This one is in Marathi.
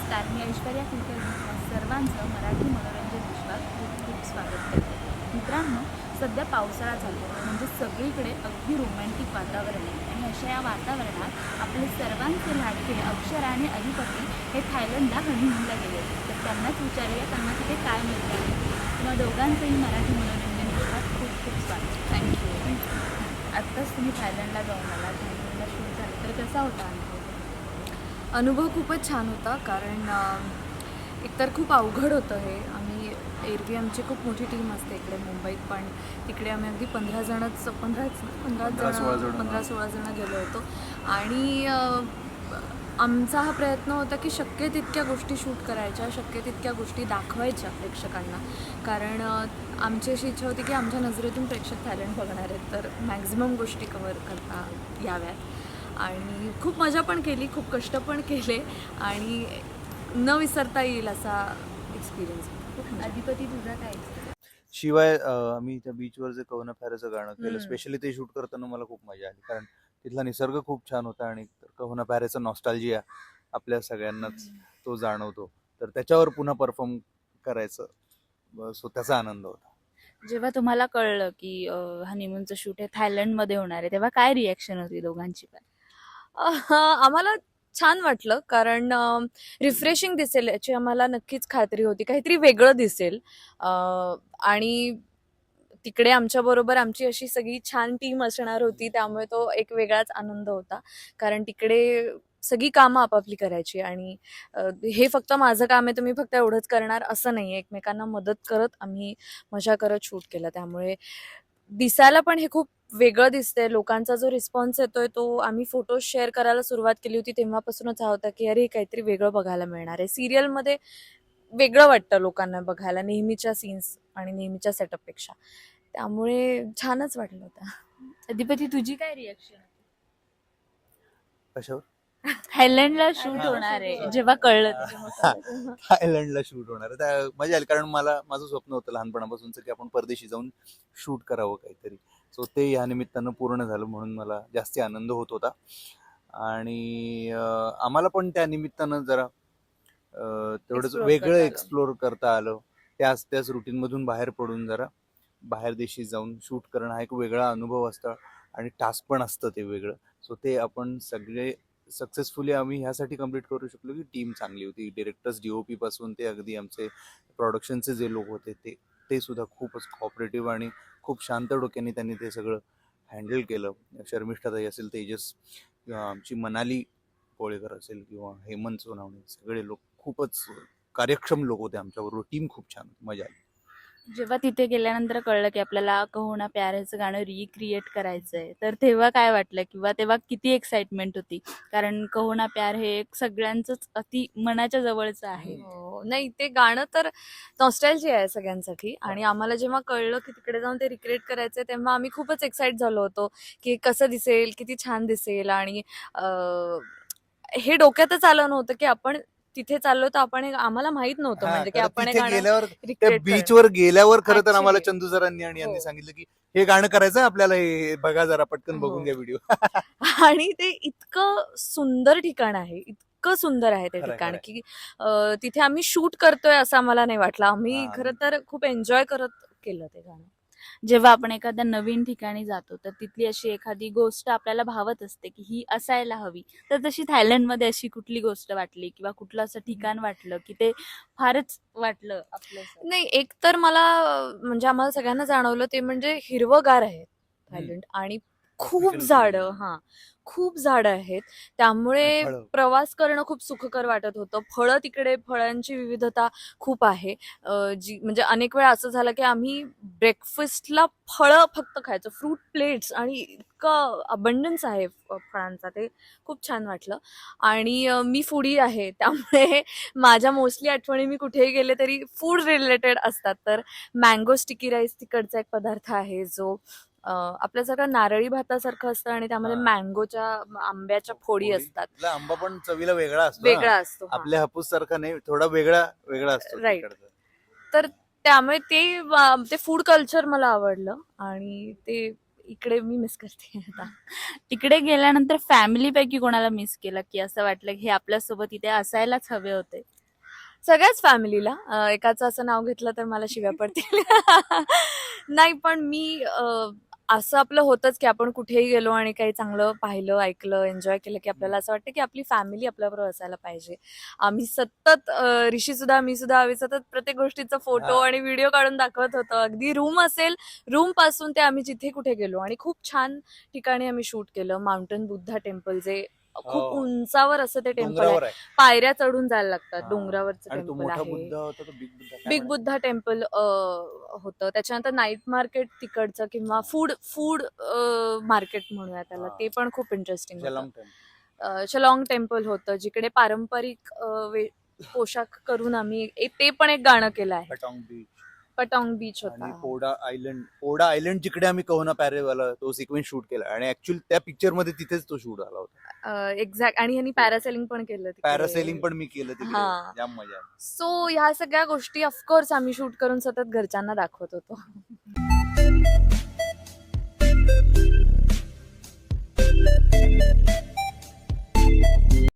नमस्कार मी ऐश्वर्या कुलकर्णी सर्वांचं मराठी मनोरंजन विश्वास खूप खूप स्वागत करते. मित्रांनो सध्या पावसाळा झाला आहे. म्हणजे सगळीकडे अगदी रोमॅन्टिक वातावरण आहे. आणि अशा या वातावरणात आपले सर्वांचे लाडके अक्षर आणि अधिपती हे थायलंडला हनीमूनला गेले तर त्यांनाच विचारूया त्यांना तिथे काय मिळते किंवा दोघांचंही मराठी मनोरंजन विश्वास खूप खूप स्वागत. थँक्यू आत्ताच तुम्ही थायलंडला जाऊन आला थायलंडला शूट झालं. तर कसा होता अनुभव? अनुभव खूपच छान होता कारण एकतर खूप अवघड होतं हे. आम्ही एरवी आमची खूप मोठी टीम असते इकडे मुंबईत पण तिकडे आम्ही अगदी पंधरा जणच पंधराच पंधरा जण. पंधरा सोळा जण गेलो होतो. आणि आमचा हा प्रयत्न होता की शक्य तितक्या गोष्टी शूट करायच्या शक्य तितक्या गोष्टी दाखवायच्या प्रेक्षकांना. कारण आमची अशी इच्छा होती की आमच्या नजरेतून प्रेक्षक थायलंड बघणार आहेत तर मॅक्झिमम गोष्टी कवर करता याव्यात. आणि खूप मजा पण केली खूप कष्ट पण केले आणि न विसरता येईल असा एक्सपिरियन्स अधिपती तुझा काय शिवाय आम्ही त्या बीचवर जे कवना फॅरेचं गाणं केलं. स्पेशली ते शूट करताना मला खूप मजा आली. कारण तिथला निसर्ग खूप छान होता आणि कवना फॅरेचा नॉस्टॅल्जिया आपल्या सगळ्यांनाच तो जाणवतो. तर त्याच्यावर पुन्हा परफॉर्म करायचं सो त्याचा आनंद होता. जेव्हा तुम्हाला कळलं की हनीमूनचं शूट हे थायलंडमध्ये होणार आहे तेव्हा काय रिॲक्शन होती दोघांची पण? आम्हाला छान वाटलं कारण रिफ्रेशिंग दिसेल याची आम्हाला नक्कीच खात्री होती. काहीतरी वेगळं दिसेल. आणि तिकडे आमच्याबरोबर आमची अशी सगळी छान टीम असणार होती त्यामुळे तो एक वेगळाच आनंद होता. कारण तिकडे सगळी कामं आपापली करायची आणि हे फक्त माझं काम आहे तुम्ही फक्त एवढंच करणार असं नाही आहे एकमेकांना मदत करत आम्ही मजा करत शूट केलं. त्यामुळे दिसायला पण हे खूप वेगळं दिसतंय. लोकांचा जो रिस्पॉन्स येतोय तो आम्ही फोटो शेअर करायला सुरुवात केली होती तेव्हापासूनच हा होता की अरे हे काहीतरी वेगळं बघायला मिळणार आहे. सिरियलमध्ये वेगळं वाटतं लोकांना बघायला नेहमीच्या सीन्स आणि नेहमीच्या सेटअपपेक्षा त्यामुळे छानच वाटलं होतं. अधिपती तुझी काय रिॲक्शन कशावर? थायलंडला शूट होणार आहे जेव्हा कळलं तेव्हा कळलं. थायलंडला शूट होणार आहे. त्या मजा आली कारण मला माझं स्वप्न होतं लहानपणापासूनच की आपण परदेशी जाऊन शूट करावं काहीतरी सो ते या निमित्तानं पूर्ण झालं म्हणून मला जास्ती आनंद होत होता आणि अं, आम्हाला पण त्या निमित्तानं जरा अं, तेवढंच Explore वेगळं करता आलं. एक्सप्लोर करता आलं त्याच त्याच रुटीनमधून बाहेर पडून जरा बाहेर देशी जाऊन शूट करणं हा एक वेगळा अनुभव असतो आणि टास्क पण असतं ते वेगळं सो ते आपण सगळे सक्सेसफुली आम्ही ह्यासाठी कंप्लीट करू शकलो की टीम चांगली होती. डिरेक्टर्स डीओपी पासून ते अगदी आमचे प्रोडक्शनचे जे लोक होते ते ते सुद्धा खूपच कॉपरेटिव्ह आणि खूप शांत डोक्याने त्यांनी ते सगळं हँडल केलं. शर्मिष्ठाताई असेल तेजस किंवा आमची मनाली कोळेकर असेल किंवा हेमंत सोनावणे सगळे लोक खूपच कार्यक्षम लोक होते आमच्याबरोबर. टीम खूप छान मजा आली. जेव्हा तिथे गेल्यानंतर कळलं की आपल्याला कहोना प्यार ह्याचं गाणं रिक्रिएट करायचंय तर तेव्हा काय वाटलं? किंवा तेव्हा किती एक्साइटमेंट होती? कारण कहोना प्यार हे एक सगळ्यांचंच अति मनाच्या जवळचं आहे. हो, नाही ते गाणं तर नॉस्टॅल्जी आहे सगळ्यांसाठी. आणि आम्हाला जेव्हा कळलं की तिकडे जाऊन ते रिक्रिएट करायचंय तेव्हा आम्ही खूपच एक्साइट झालो होतो की कसं दिसेल किती छान दिसेल. आणि हे डोक्यातच आलं नव्हतं की आपण तिथे चाललो तर आपण आम्हाला माहीत नव्हतं हा, म्हणजे की आपण हे तिथे गाणं गेल्यावर त्या recreate करणार. बीचवर गेल्यावर खरं तर आम्हाला Actually. चंदू सरांनी आणि यांनी हो. सांगितलं की हे गाणं करायचं आपल्याला हे बघा जरा पटकन हो. बघून घ्या व्हिडिओ आणि ते इतकं सुंदर ठिकाण आहे इतकं सुंदर आहे ते खरंय, ठिकाण खरंय. की अं, तिथे आम्ही शूट करतोय असं आम्हाला नाही वाटलं आम्ही हा. खरं तर खूप एन्जॉय करत केलं ते गाणं जेव्हा आपण एखाद्या नवीन ठिकाणी जातो तर तिथली अशी एखादी गोष्ट आपल्याला भावत असते की ही असायला हवी. तर तशी थायलंडमध्ये अशी कुठली गोष्ट वाटली किंवा कुठलं असं ठिकाण वाटलं की ते फारच वाटलं आपलं नाही एक तर मला म्हणजे आम्हाला सगळ्यांना जाणवलं ते म्हणजे हिरवगार आहे थायलंड आणि खूप झाडं. हा. खूप झाडं आहेत. त्यामुळे फळं. प्रवास करणं खूप सुखकर वाटत होतं. फळं तिकडे फळांची विविधता खूप आहे. अं, जी म्हणजे अनेक वेळा असं झालं की आम्ही ब्रेकफास्टला फळं फक्त खायचो. फ्रूट प्लेट्स आणि इतकं अबंडन्स आहे फ- फळांचा. ते खूप छान वाटलं. आणि अं, मी फूडी आहे. त्यामुळे माझ्या मोस्टली आठवणी मी कुठेही गेले तरी फूड रिलेटेड असतात. तर मँगो स्टिकी राईस तिकडचा एक पदार्थ आहे जो अं, आपल्यासारखं नारळी भातासारखं असतं आणि त्यामध्ये हा. मँगोच्या आंब्याच्या फोडी फोडी. असतात आंबा पण चवीला वेगळा असतो ना. वेगळा असतो हा. आपल्या हापूस सारखा नाही थोडा वेगळा वेगळा असतो Right. तिकडचा. तर त्यामुळे ते अं, ते फूड कल्चर मला आवडलं आणि ते इकडे मी मिस करते आता तिकडे गेल्यानंतर फॅमिली पैकी कोणाला मिस केलं की असं वाटलं की हे आपल्यासोबत इथे असायलाच हवे होते सगळ्याच फॅमिलीला अं, एकाचं असं नाव घेतलं तर मला शिव्या पडतील नाही पण मी अं, असं आपलं होतंच की आपण कुठेही गेलो आणि काही चांगलं पाहिलं ऐकलं एन्जॉय केलं की आपल्याला असं वाटतं की आपली फॅमिली आपल्याबरोबर असायला पाहिजे. आम्ही सतत ऋषी सुद्धा मी सुद्धा आम्ही सतत प्रत्येक गोष्टीचा फोटो. आणि व्हिडिओ काढून दाखवत होतो. अगदी रूम असेल रूमपासून ते आम्ही जिथे कुठे गेलो. आणि खूप छान ठिकाणी आम्ही शूट केलं. माउंटन बुद्धा टेम्पल जे खूप हो. उंचावर असं ते टेम्पल आहे. डोंगरावर आहे. पायऱ्या चढून जायला लागतात. हा. डोंगरावरचं आणि तो टेम्पल मोठा आहे. बुद्ध होता तो बिग बुद्ध बिग टेम्पल होतं. त्याच्यानंतर नाईट मार्केट तिकडचं किंवा फूड फूड मार्केट म्हणूया त्याला. हा. ते पण खूप इंटरेस्टिंग शलॉंग टेम्पल. होतं जिकडे पारंपरिक अं, वे- पोशाख करून आम्ही ए- ते पण एक गाणं केलं आहे. बीच. पटाँग बीच आणि होता पोडा आयलंड पोडा आयलंड जिकडे आम्ही कहोना पॅरेवाला तो सिक्वेन्स शूट केला. आणि ऍक्च्युअली त्या पिक्चरमध्ये तिथेच तो शूट आला होता. एक्झॅक्ट आणि ह्यांनी पॅरासेलिंग पण केलं पॅरासेलिंग पण मी केलं तिकडे. मजा. सो ह्या सगळ्या गोष्टी ऑफकोर्स आम्ही शूट करून सतत घरच्यांना दाखवत होतो.